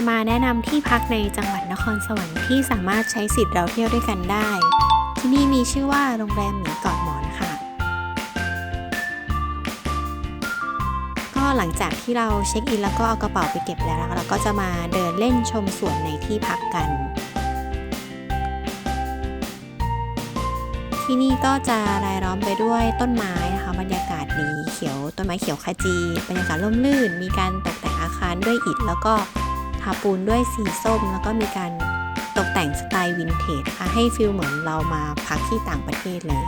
จะมาแนะนำที่พักในจังหวัดนครสวรรค์ที่สามารถใช้สิทธิ์เราเที่ยวด้วยกันได้ ที่นี่มีชื่อว่าโรงแรมหมีเกาะหมอนค่ะก็หลังจากที่เราเช็คอินแล้วก็เอากระเป๋าไปเก็บแล้วเราก็จะมาเดินเล่นชมสวนในที่พักกัน ที่นี่ก็จะรายล้อมไปด้วยต้นไม้นะคะบรรยากาศดีเขียวต้นไม้เขียวขจีบรรยากาศร่มรื่น มีการตกแต่งอาคารด้วยอิฐแล้วก็าปูนด้วยสีส้ม แล้วก็มีการตกแต่งสไตล์วินเทจค่ะให้ฟิลเหมือนเรามาพักที่ต่างประเทศเลย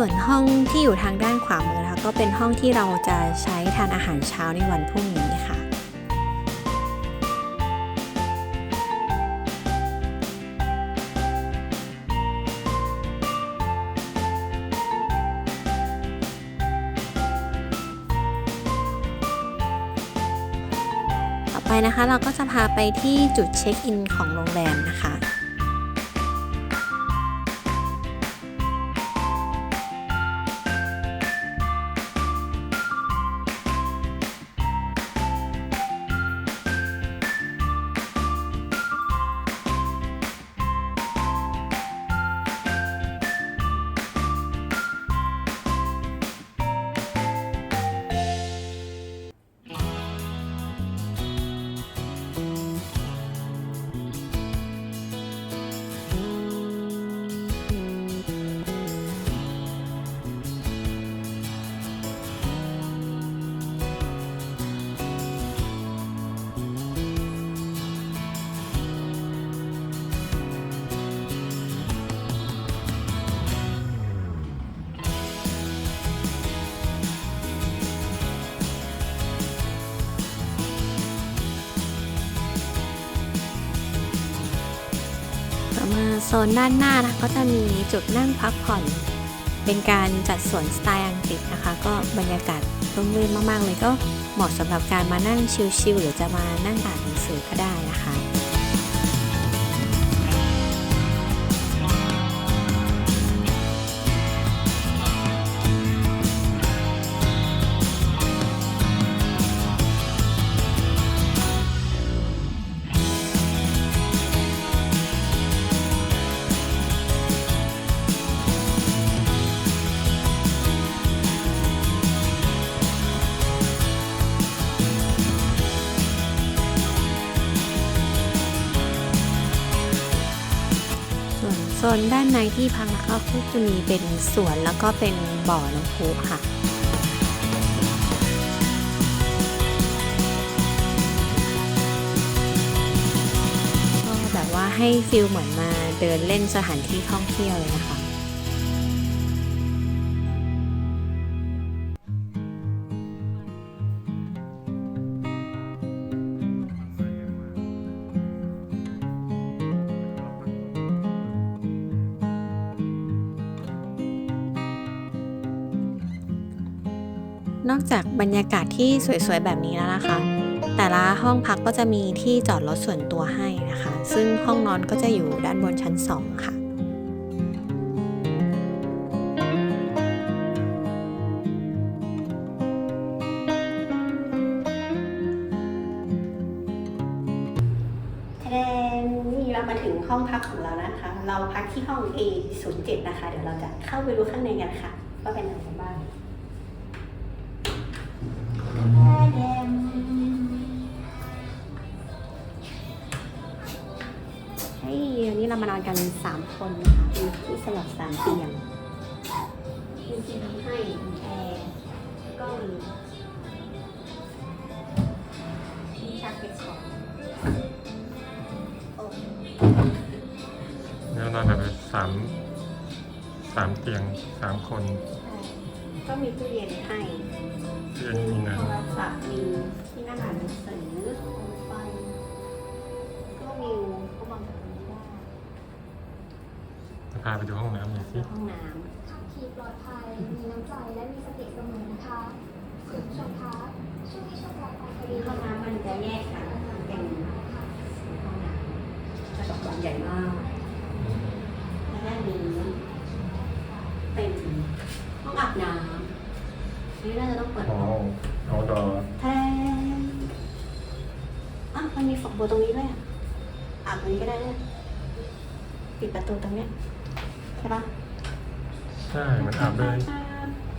ส่วนห้องที่อยู่ทางด้านขวามือนะคะก็เป็นห้องที่เราจะใช้ทานอาหารเช้าในวันพรุ่งนี้ค่ะ ไปนะคะ เราก็จะพาไปที่จุดเช็คอินของโรงแรมนะคะ มาโซนด้านหน้านะคะก็จะมีจุดนั่งพักผ่อน เป็นการจัดสวนสไตล์อังกฤษนะคะ ก็บรรยากาศร่มรื่นมากๆเลยก็เหมาะสำหรับการมานั่งชิลๆหรือจะมานั่งอ่านหนังสือก็ได้นะคะ นด้านในที่พักนะคะก็จะมีเป็นสวนแล้วก็เป็นบ่อน้ำพุค่ะก็แบบว่าให้ฟิลเหมือนมาเดินเล่นสถานที่ท่องเที่ยวเลยนะคะ นอกจากบรรยากาศที่สวยๆ แบบนี้แล้วนะคะ แต่ละห้องพักก็จะมีที่จอดรถส่วนตัวให้นะคะ ซึ่งห้องนอนก็จะอยู่ด้านบนชั้น 2 ค่ะแทนนี่เรามาถึงห้องพักของเรานะคะ เราพักที่ห้อง A07 นะคะ เดี๋ยวเราจะเข้าไปดูข้างในกันค่ะ ว่าเป็นอะไรกันบ้าง เฮ้ยวันนี้เรามานอนกัน3คนนะคะมีที่สลับสามเตียงมีทีวีให้มีแอร์ก็มีที่ชักเก็บของโอ้แล้วนอนแบบสามสามเตียงสามคนใช่ก็มีตู้เย็นให้ เตียงมีน้โทรศัพท์มีที่นั่งอ่านหนังสือโคมไฟก็วิวก็มองจากตรงนี้ได้ำจะพาไปดูห้องน้ำหน่อยสิ ห้องน้ขับขี่ปลอดภัย มีน้ำใจและมีสติเสมอนะคะคุณผู้ชมคะช่วงนี้ช่วงปลอดภัยพอำดีที่ห้องน้ำมันจะแยกกันเป็นห้องน้ำใหญ่มากและด้านนี้เป็นห้องอาบน้ำ นี่น่าจะต้องเปิดอ๋อเอาดอแทนอะมันมีฝักบัวตรงนี้ด้วยอะอาบตรงนี้ก็ได้ด้วยปิดประตูตรงเนี้ยใช่ปะใช่ มันอาบเลย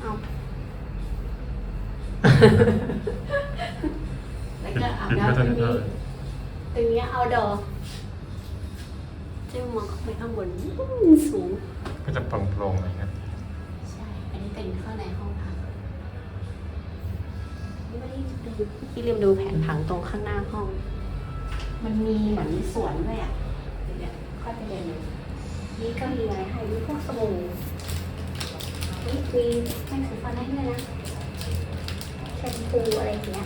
เอาแล้วก็อาบปิดน้ำไม่ตรทันงได้นี้ตรงนี้เอาดอจะมองเข้าไปข้างบนอื้อสูง ก็จะโปร่งๆอะไรเงี้ยใช่ อันนี้เป็นข้างในห้องพัก พี่ลืมดูแผนผังตรงข้างหน้าห้อง มันมีเหมือนสวนด้วยอะเดี๋ยวเนี่ยค่อยไปเดินดูนี่ก็มีอะไรให้มีพวกสบู่นี่มีแป้งสีฟันให้ด้วยนะแชมพูอะไรอย่างเงี้ย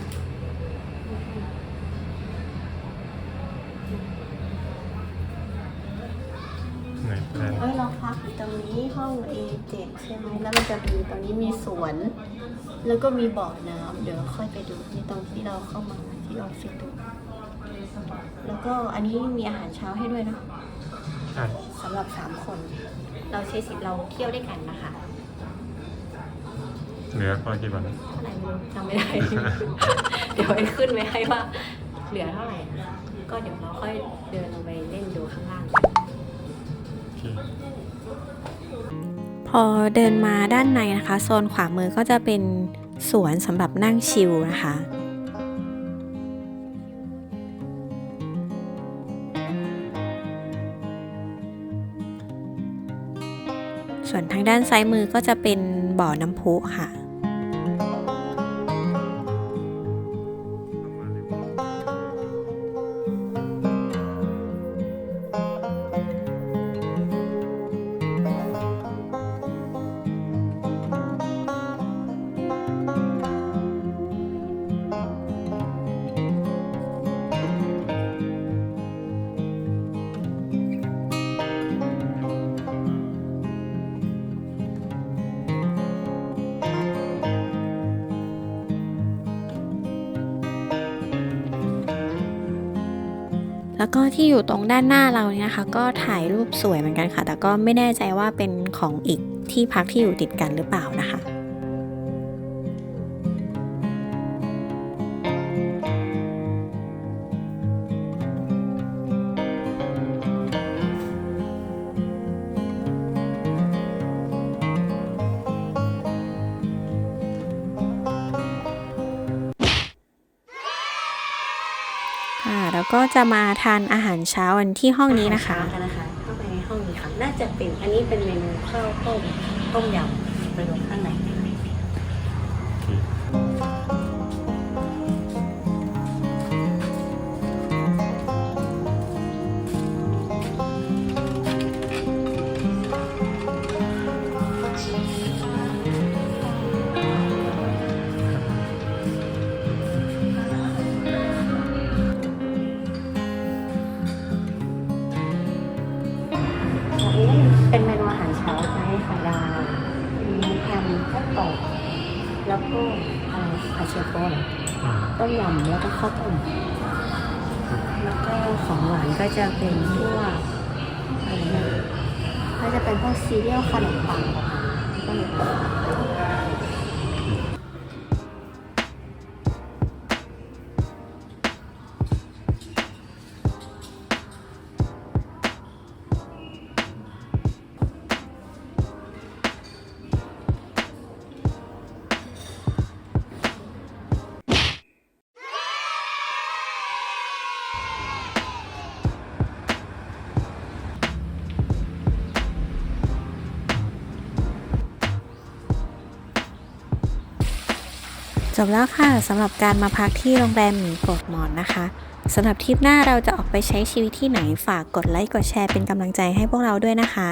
ไหนแพลน เฮ้ยเราพักอยู่ตรงนี้ห้อง A7 ใช่ไหมแล้วมันจะมีตรงนี้มีสวน แล้วก็มีบ่อน้ำเดี๋ยวค่อยไปดูที่ตรงที่เราเข้ามาที่ออฟฟิศดูแล้วก็อันนี้มีอาหารเช้าให้ด้วยนะใช่สำหรับสามคน เราใช้สิทธิ์เราเที่ยวด้วยกันนะคะเหลือคนละกี่วันเท่าไหร่ไม่รู้จำไม่ได้ เดี๋ยวไปขึ้นไว้ให้ว่า เหลือเท่าไหร่นะก็เดี๋ยวเราค่อยเดินลงไปเล่นดูข้างล่าง อเดินมาด้านในนะคะ โซนขวามือก็จะเป็นสวนสำหรับนั่งชิลนะคะส่วนทางด้านซ้ายมือก็จะเป็นบ่อน้ำพุค่ะ แล้วก็ที่อยู่ตรงด้านหน้าเราเนี่ยนะคะ ก็ถ่ายรูปสวยเหมือนกันค่ะ แต่ก็ไม่แน่ใจว่าเป็นของอีกที่พักที่อยู่ติดกันหรือเปล่านะคะ แล้วก็จะมาทานอาหารเช้าวันที่ห้องนี้นะคะนะคะเข้าไปในห้องนี้ค่ะ น่าจะเป็นอันนี้เป็นเมนูข้าวต้มต้มยำไปดูข้างใน ต้มยำแล้วก็ข้าวต้มแล้วก็ของหวานก็จะเป็นพวกอะไรนะก็จะเป็นพวกซีเรียลขนมปังขนมี จบแล้วค่ะสำหรับการมาพักที่โรงแรมหมีโปรดหมอนนะคะสำหรับทริปหน้าเราจะออกไปใช้ชีวิตที่ไหนฝากกดไลค์กดแชร์เป็นกำลังใจให้พวกเราด้วยนะคะ